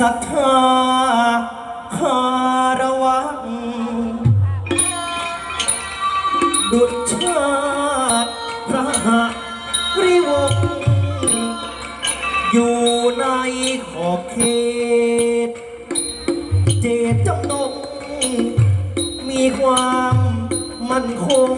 ศรัทธาคารวะดุจชาติพระหริวงอยู่ในขอบเขต เจตจำนงมีความมั่นคง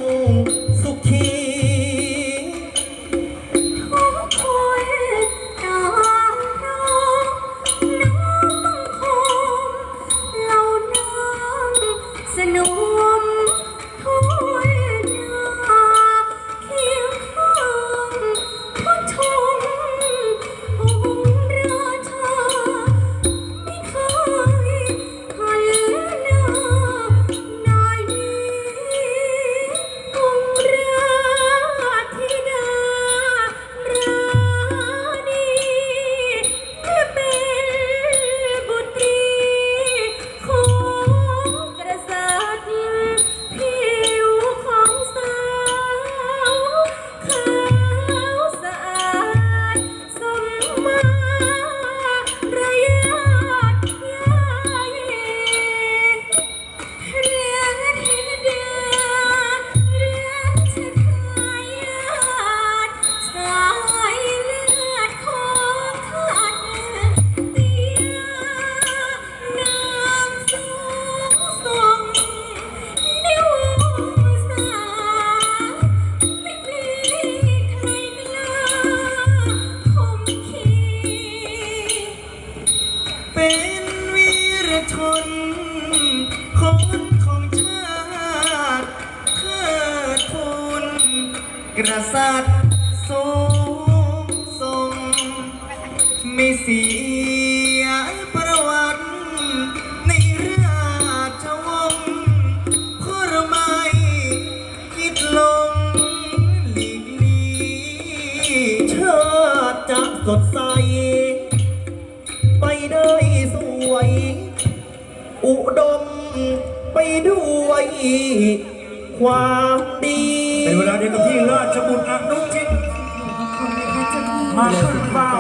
กษัตริย์ทรงทรงไม่เสียประวัติในราชวงศ์เพราะเราไม่คิดลงหลีกลีเชาติจะสดใส ไปได้สวย อุดมไปด้วยความดี เป็นเวลาเดียวกับที่ราชบุตรอนุชิตมาขึ้นเฝ้า